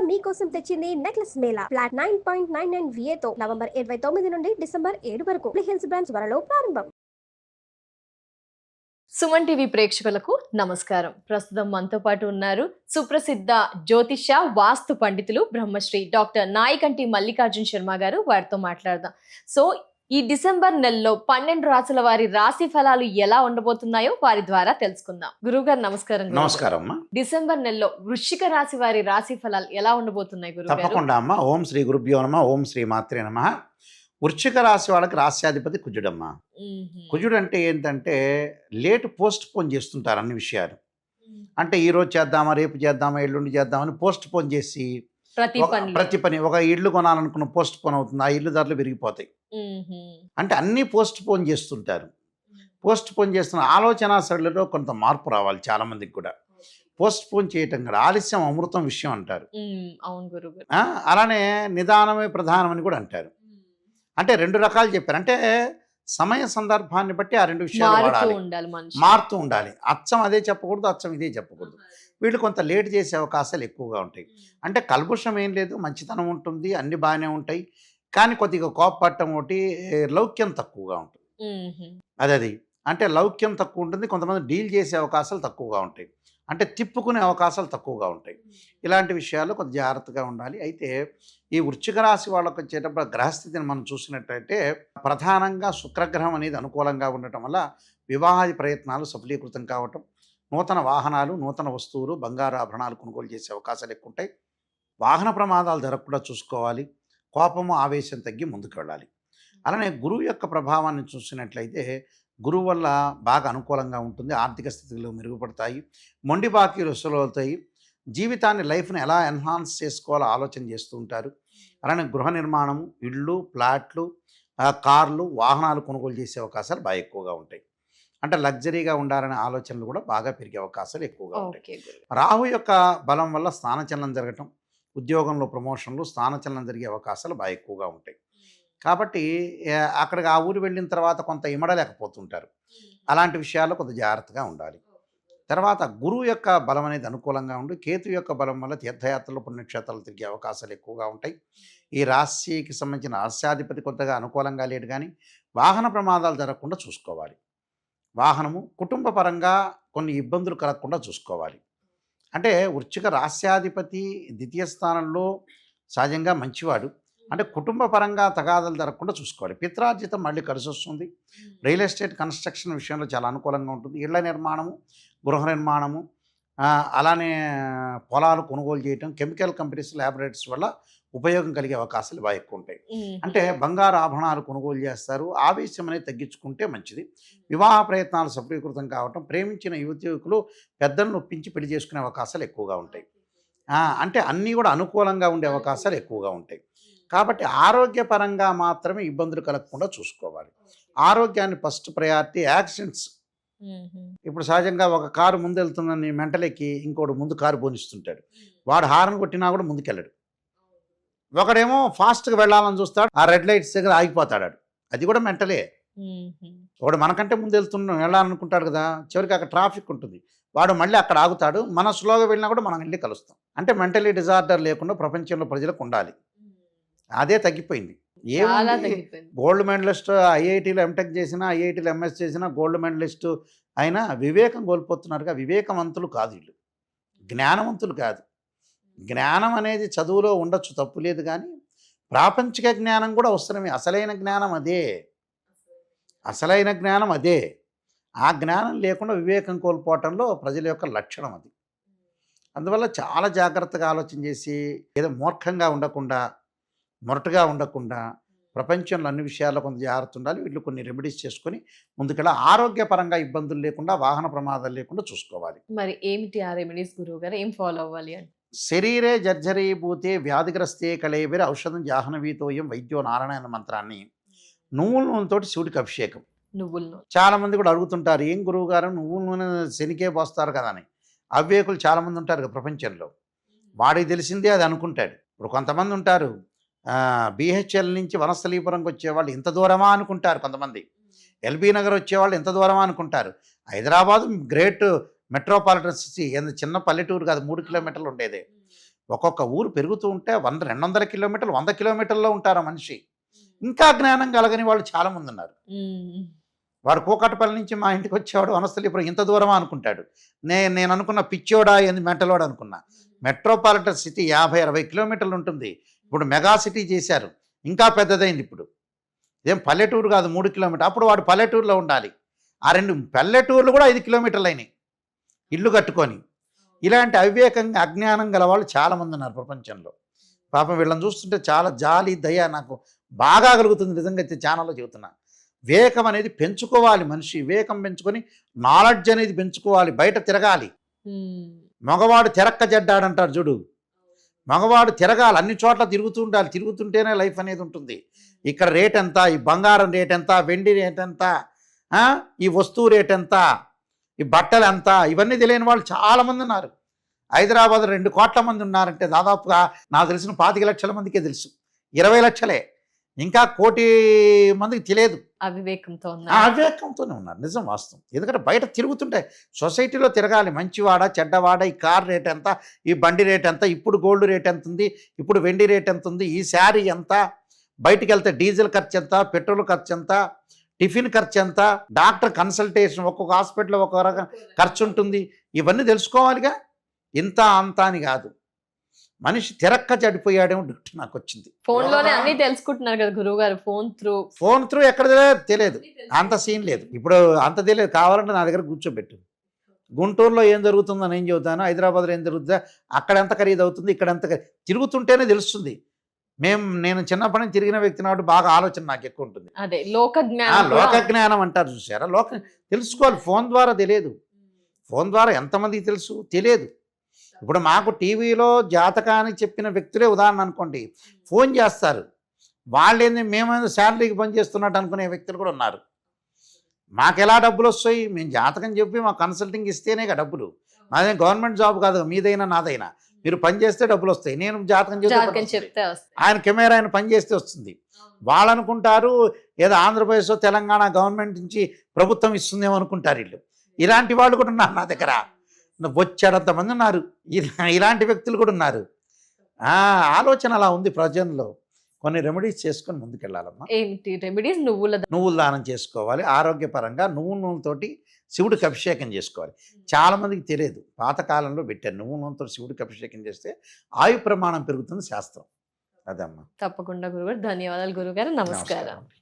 మీకోసం తెచ్చింది necklace mela. Flat nine point nine నైన్తో November ఇరవై తొమ్మిది నుండి డిసెంబర్ ఏడు వరకు హిల్స్ బ్రాంచ్ త్వరలో ప్రారంభం. సుమన్ టీవీ ప్రేక్షకులకు నమస్కారం. ప్రస్తుతం మనతో పాటు ఉన్నారు సుప్రసిద్ధ జ్యోతిష వాస్తు పండితులు బ్రహ్మశ్రీ డాక్టర్ నాయకంటి మల్లికార్జున్ శర్మ గారు. వారితో మాట్లాడదాం. సో ఈ డిసెంబర్ నెలలో పన్నెండు రాసుల వారి రాశి ఫలాలు ఎలా ఉండబోతున్నాయో వారి ద్వారా తెలుసుకుందాం. గురువు గారు నమస్కారం. నమస్కారం అమ్మా డిసెంబర్ నెలలో వృశ్చిక రాశి వారి రాశి ఫలాలు ఎలా ఉండబోతున్నాయి గారు తప్పకుండా అమ్మా. ఓం శ్రీ గురుభ్యో నమ ఓం శ్రీ మాత్రే నమ. వృశ్చిక రాశి వాళ్ళకి రాస్యాధిపతి కుజుడమ్మ. మ్మ్. కుజుడు అంటే ఏంటంటే లేట్ పోస్ట్ పోన్ చేస్తుంటారు అన్ని విషయాలు. అంటే ఈ రోజు చేద్దామా రేపు చేద్దామా ఎల్లుండి చేద్దామని పోస్ట్ పోన్ చేసి ప్రతి ఒక- పని ప్రతి పని ఒక ఇల్లు కొనాలనుకున్న పోస్ట్ పోన్ అవుతుంది ఆ ఇల్లు ధరలు పెరిగిపోతాయి. అంటే అన్నీ పోస్ట్ పోన్ చేస్తుంటారు. పోస్ట్ పోన్ చేస్తున్న ఆలోచన సరళిలో కొంత మార్పు రావాలి చాలా మందికి కూడా పోస్ట్ పోన్ చేయటం కూడా ఆలస్యం అమృతం విషయం అంటారు. అలానే నిదానమే ప్రధానం అని కూడా అంటారు. అంటే రెండు రకాలు చెప్పారు. అంటే సమయ సందర్భాన్ని బట్టి ఆ రెండు విషయాలు వాడాలి. మారుతూ ఉండాలి. అచ్చం అదే చెప్పకూడదు అచ్చం ఇదే చెప్పకూడదు. వీళ్ళు కొంత లేట్ చేసే అవకాశాలు ఎక్కువగా ఉంటాయి. అంటే కల్పుషం ఏం లేదు మంచితనం ఉంటుంది అన్ని బాగానే ఉంటాయి. కానీ కొద్దిగా కోపపడటం ఒకటి లౌక్యం తక్కువగా ఉంటుంది. మ్మ్. అది అది అంటే లౌక్యం తక్కువ ఉంటుంది కొంతమంది డీల్ చేసే అవకాశాలు తక్కువగా ఉంటాయి. అంటే తిప్పుకునే అవకాశాలు తక్కువగా ఉంటాయి. ఇలాంటి విషయాల్లో కొంచెం జాగ్రత్తగా ఉండాలి. అయితే ఈ వృశ్చిక రాశి వాళ్ళకి వచ్చేటప్పుడు గ్రహస్థితిని మనం చూసినట్టయితే ప్రధానంగా శుక్రగ్రహం అనేది అనుకూలంగా ఉండటం వల్ల వివాహాది ప్రయత్నాలు సఫలీకృతం కావటం నూతన వాహనాలు నూతన వస్తువులు బంగారు ఆభరణాలు కొనుగోలు చేసే అవకాశాలు ఎక్కువ ఉంటాయి. వాహన ప్రమాదాలు జరగకుండా చూసుకోవాలి. కోపము ఆవేశం తగ్గి ముందుకు వెళ్ళాలి అలానే గురువు యొక్క ప్రభావాన్ని చూసినట్లయితే గురువు వల్ల బాగా అనుకూలంగా ఉంటుంది. ఆర్థిక స్థితిలో మెరుగుపడతాయి. మొండి బాకీలు వసూలవుతాయి. జీవితాన్ని లైఫ్ని ఎలా ఎన్హాన్స్ చేసుకోవాలో ఆలోచన చేస్తూ ఉంటారు. అలానే గృహ నిర్మాణము ఇళ్ళు ప్లాట్లు కార్లు వాహనాలు కొనుగోలు చేసే అవకాశాలు బాగా ఎక్కువగా ఉంటాయి. అంటే లగ్జరీగా ఉండాలనే ఆలోచనలు కూడా బాగా పెరిగే అవకాశాలు ఎక్కువగా ఉంటాయి. రాహు యొక్క బలం వల్ల స్థానచలనం జరగటం ఉద్యోగంలో ప్రమోషన్లు స్థానచలనం జరిగే అవకాశాలు బాగా ఎక్కువగా ఉంటాయి. కాబట్టి అక్కడికి ఆ ఊరు వెళ్ళిన తర్వాత కొంత ఇమడలేకపోతుంటారు. అలాంటి విషయాల్లో కొంత జాగ్రత్తగా ఉండాలి. తర్వాత గురువు యొక్క బలం అనేది అనుకూలంగా ఉండి కేతు యొక్క బలం వల్ల తీర్థయాత్రలు పుణ్యక్షేత్రాలు తిరిగే అవకాశాలు ఎక్కువగా ఉంటాయి. ఈ రాశికి సంబంధించిన రాశ్యాధిపతి కొత్తగా అనుకూలంగా లేడు కానీ వాహన ప్రమాదాలు జరగకుండా చూసుకోవాలి. వాహనము కుటుంబ పరంగా కొన్ని ఇబ్బందులు కలగకుండా చూసుకోవాలి. అంటే వృశ్చిక రాస్యాధిపతి ద్వితీయ స్థానంలో సహజంగా మంచివాడు. అంటే కుటుంబ పరంగా తగాదాలు జరగకుండా చూసుకోవాలి. పిత్రార్జితం మళ్ళీ కలిసి వస్తుంది రియల్ ఎస్టేట్ కన్స్ట్రక్షన్ విషయంలో చాలా అనుకూలంగా ఉంటుంది. ఇళ్ళ నిర్మాణము గృహ నిర్మాణము అలానే పొలాలు కొనుగోలు చేయటం కెమికల్ కంపెనీస్ ల్యాబొరేటరీస్ వల్ల ఉపయోగం కలిగే అవకాశాలు బాగా ఎక్కువ ఉంటాయి. అంటే బంగారు ఆభరణాలు కొనుగోలు చేస్తారు. ఆవేశం అనేది తగ్గించుకుంటే మంచిది. వివాహ ప్రయత్నాలు సఫలీకృతం కావటం ప్రేమించిన యువతి యువకులు పెద్దలను ఒప్పించి పెళ్ళి చేసుకునే అవకాశాలు ఎక్కువగా ఉంటాయి. అంటే అన్నీ కూడా అనుకూలంగా ఉండే అవకాశాలు ఎక్కువగా ఉంటాయి. కాబట్టి ఆరోగ్యపరంగా మాత్రమే ఇబ్బందులు కలగకుండా చూసుకోవాలి. ఆరోగ్యాన్ని ఫస్ట్ ప్రయారిటీ యాక్సిడెంట్స్. ఇప్పుడు సహజంగా ఒక కారు ముందు వెళ్తుందని మెంటలెక్కి ఇంకోటి ముందు కారు పోనిస్తుంటాడు. వాడు హార్న్ కొట్టినా కూడా ముందుకెళ్ళడు. ఒకడేమో ఫాస్ట్గా వెళ్ళాలని చూస్తాడు ఆ రెడ్ లైట్స్ దగ్గర ఆగిపోతాడు. అది కూడా మెంటలే. వాడు మనకంటే ముందు వెళ్తున్న వెళ్ళాలనుకుంటాడు కదా చివరికి అక్కడ ట్రాఫిక్ ఉంటుంది. వాడు మళ్ళీ అక్కడ ఆగుతాడు మన స్లోగా వెళ్ళినా కూడా మనం వెళ్ళి కలుస్తాం. అంటే మెంటలీ డిజార్డర్ లేకుండా ప్రపంచంలో ప్రజలకు ఉండాలి. అదే తగ్గిపోయింది. ఏముంది? గోల్డ్ మెడలిస్ట్ ఐఐటీలో ఎంటెక్ చేసినా ఐఐటీలో ఎంఎస్ చేసినా గోల్డ్ మెడలిస్ట్ అయినా వివేకం కోల్పోతున్నారుగా. వివేకవంతులు కాదు వీళ్ళు. జ్ఞానవంతులు కాదు. జ్ఞానం అనేది చదువులో ఉండొచ్చు తప్పు లేదు కానీ ప్రాపంచిక జ్ఞానం కూడా అవసరమే. అసలైన జ్ఞానం అదే. అసలైన జ్ఞానం అదే. ఆ జ్ఞానం లేకుండా వివేకం కోల్పోవటంలో ప్రజల యొక్క లక్షణం అది. అందువల్ల చాలా జాగ్రత్తగా ఆలోచన చేసి ఏదో మూర్ఖంగా ఉండకుండా మొరటుగా ఉండకుండా ప్రపంచంలో అన్ని విషయాల్లో కొంత జాగ్రత్త ఉండాలి. వీళ్ళు కొన్ని రెమెడీస్ చేసుకొని ముందుకెళ్ళి ఆరోగ్యపరంగా ఇబ్బందులు లేకుండా వాహన ప్రమాదాలు లేకుండా చూసుకోవాలి. మరి ఏమిటి ఆ రెమెడీస్ గురువు గారు? ఏం ఫాలో అవ్వాలి అని శరీరే జర్జరీభూతే వ్యాధిగ్రస్తే కళేబిరి ఔషధం జాహ్నవీతోయం వైద్యో నారాయణ మంత్రాన్ని నువ్వుల నూనెతోటి శివుడికి అభిషేకం. నువ్వులను చాలా మంది కూడా అడుగుతుంటారు ఏం గురువు గారు? నువ్వుల నూనె శనికే పోస్తారు కదా అని. అవివేకులు చాలా మంది ఉంటారు కదా ప్రపంచంలో. వాడికి తెలిసిందే అది అనుకుంటాడు. ఇప్పుడు కొంతమంది ఉంటారు బీహెచ్ఎల్ నుంచి వనస్థలీపురంకి వచ్చేవాళ్ళు ఇంత దూరమా అనుకుంటారు కొంతమంది. ఎల్బీ నగర్ వచ్చేవాళ్ళు ఇంత దూరమా అనుకుంటారు. హైదరాబాద్ గ్రేట్ మెట్రోపాలిటన్ సిటీ ఎంత చిన్న పల్లెటూరు కాదు మూడు కిలోమీటర్లు ఉండేదే. ఒక్కొక్క ఊరు పెరుగుతూ ఉంటే వంద రెండు వందల కిలోమీటర్లు వంద కిలోమీటర్లో ఉంటారు ఆ మనిషి. ఇంకా జ్ఞానం కలగని వాళ్ళు చాలామంది ఉన్నారు. ఉమ్. వాడు కోకటపల్లి నుంచి మా ఇంటికి వచ్చేవాడు వనస్థలి ఇప్పుడు ఇంత దూరమా అనుకుంటాడు. నే నేను అనుకున్న పిచ్చోడా ఏంది మెంటలోడు అనుకున్నా. మెట్రోపాలిటన్ సిటీ యాభై అరవై కిలోమీటర్లు ఉంటుంది. ఇప్పుడు మెగా సిటీ చేశారు. ఇంకా పెద్దదైంది ఇప్పుడు. ఏం పల్లెటూరు కాదు మూడు కిలోమీటర్. అప్పుడు వాడు పల్లెటూరులో ఉండాలి. ఆ రెండు పల్లెటూర్లు కూడా ఐదు కిలోమీటర్లు అయినాయి. ఇల్లు కట్టుకొని. ఇలాంటి అవివేకంగా అజ్ఞానం గల వాళ్ళు చాలామంది ఉన్నారు ప్రపంచంలో. పాపం వీళ్ళని చూస్తుంటే చాలా జాలి దయ నాకు బాగా కలుగుతుంది నిజంగా అయితే ఛానల్లో చెబుతున్నా. వివేకం అనేది పెంచుకోవాలి మనిషి. వివేకం పెంచుకొని నాలెడ్జ్ అనేది పెంచుకోవాలి. బయట తిరగాలి. మగవాడు తిరక్క జడ్డాడంటారు చూడు. మగవాడు తిరగాలి అన్ని చోట్ల తిరుగుతూ ఉండాలి. తిరుగుతుంటేనే లైఫ్ అనేది ఉంటుంది. ఇక్కడ రేట్ ఎంత? ఈ బంగారం రేట్ ఎంత? వెండి రేట్ ఎంత? ఈ వస్తువు రేట్ ఎంత? ఈ బట్టలు ఎంత? ఇవన్నీ తెలియని వాళ్ళు చాలామంది ఉన్నారు. హైదరాబాద్ రెండు కోట్ల మంది ఉన్నారంటే దాదాపుగా నాకు తెలిసిన పాతిక లక్షల మందికే తెలుసు. ఇరవై లక్షలే. ఇంకా కోటి మందికి తెలియదు. అవివేకంతో అవివేకంతోనే ఉన్నారు. నిజం వాస్తవం. ఎందుకంటే బయట తిరుగుతుంటాయి సొసైటీలో తిరగాలి. మంచివాడ చెడ్డవాడ ఈ కార్ రేట్ ఎంత ఈ బండి రేట్ ఎంత ఇప్పుడు గోల్డ్ రేట్ ఎంత ఉంది ఇప్పుడు వెండి రేట్ ఎంత ఉంది ఈ శారీ ఎంత బయటికి వెళ్తే డీజిల్ ఖర్చు ఎంత పెట్రోల్ ఖర్చు ఎంత టిఫిన్ ఖర్చు ఎంత డాక్టర్ కన్సల్టేషన్ ఒక్కొక్క హాస్పిటల్లో ఒక్కొక్క రకం ఖర్చు ఉంటుంది. ఇవన్నీ తెలుసుకోవాలిగా? ఇంత అంత అని కాదు. మనిషి తిరక్క చెడిపోయాడేమో డౌట్ నాకు వచ్చింది ఫోన్లోనే అన్ని తెలుసుకుంటున్నారు కదా గురువు గారు ఫోన్ త్రూ. ఫోన్ త్రూ ఎక్కడ తెలియదు తెలియదు అంత సీన్ లేదు. ఇప్పుడు అంత తెలియదు కావాలంటే నా దగ్గర కూర్చోబెట్టు. గుంటూరులో ఏం జరుగుతుందో నేను చెబుతాను హైదరాబాద్లో ఏం జరుగుతుందో అక్కడ ఎంత ఖరీదు అవుతుంది ఇక్కడ ఎంత తిరుగుతుంటేనే తెలుస్తుంది. మేము నేను చిన్నప్పటి నుంచి తిరిగిన వ్యక్తి నాడు బాగా ఆలోచన నాకు ఎక్కువ ఉంటుంది. అదే లోక జ్ఞానం లోక జ్ఞానం అంటారు చూసారా? లోక తెలుసుకోవాలి. ఫోన్ ద్వారా తెలియదు. ఫోన్ ద్వారా ఎంతమందికి తెలుసు? తెలియదు. ఇప్పుడు మాకు టీవీలో జాతకాన్ని చెప్పిన వ్యక్తులే ఉదాహరణ అనుకోండి. ఫోన్ చేస్తారు. వాళ్ళేంది మేమేదో శాలరీకి పనిచేస్తున్నట్టు అనుకునే వ్యక్తులు కూడా ఉన్నారు. మాకు ఎలా డబ్బులు వస్తాయి? మేము జాతకం చెప్పి మా కన్సల్టింగ్ ఇస్తేనే డబ్బులు. మాదేం గవర్నమెంట్ జాబ్ కాదు మీదైనా నాదైనా. మీరు పని చేస్తే డబ్బులు వస్తాయి. నేను జాతకం చెప్తే ఆయన కెమెరా ఆయన పని చేస్తే వస్తుంది. వాళ్ళు అనుకుంటారు ఏదో ఆంధ్రప్రదేశ్ తెలంగాణ గవర్నమెంట్ నుంచి ప్రభుత్వం ఇస్తుందేమో అనుకుంటారు వీళ్ళు. ఇలాంటి వాళ్ళు కూడా ఉన్నారు నా దగ్గర. వచ్చాడంత మంది ఉన్నారు. ఇలా- ఇలాంటి వ్యక్తులు కూడా ఉన్నారు. ఆ, ఆలోచన అలా ఉంది ప్రజల్లో. కొన్ని రెమెడీస్ చేసుకొని ముందుకెళ్ళాలమ్మా. ఏంటి రెమెడీస్? నువ్వుల నువ్వుల దానం చేసుకోవాలి. ఆరోగ్యపరంగా నువ్వు నూనెతోటి శివుడికి అభిషేకం చేసుకోవాలి. చాలామందికి తెలియదు. పాతకాలంలో పెట్టారు నువ్వు నూనెతో శివుడికి అభిషేకం చేస్తే ఆయు ప్రమాణం పెరుగుతుంది శాస్త్రం. అదమ్మా. తప్పకుండా గురుగారు. ధన్యవాదాలు గురుగారు. నమస్కారం.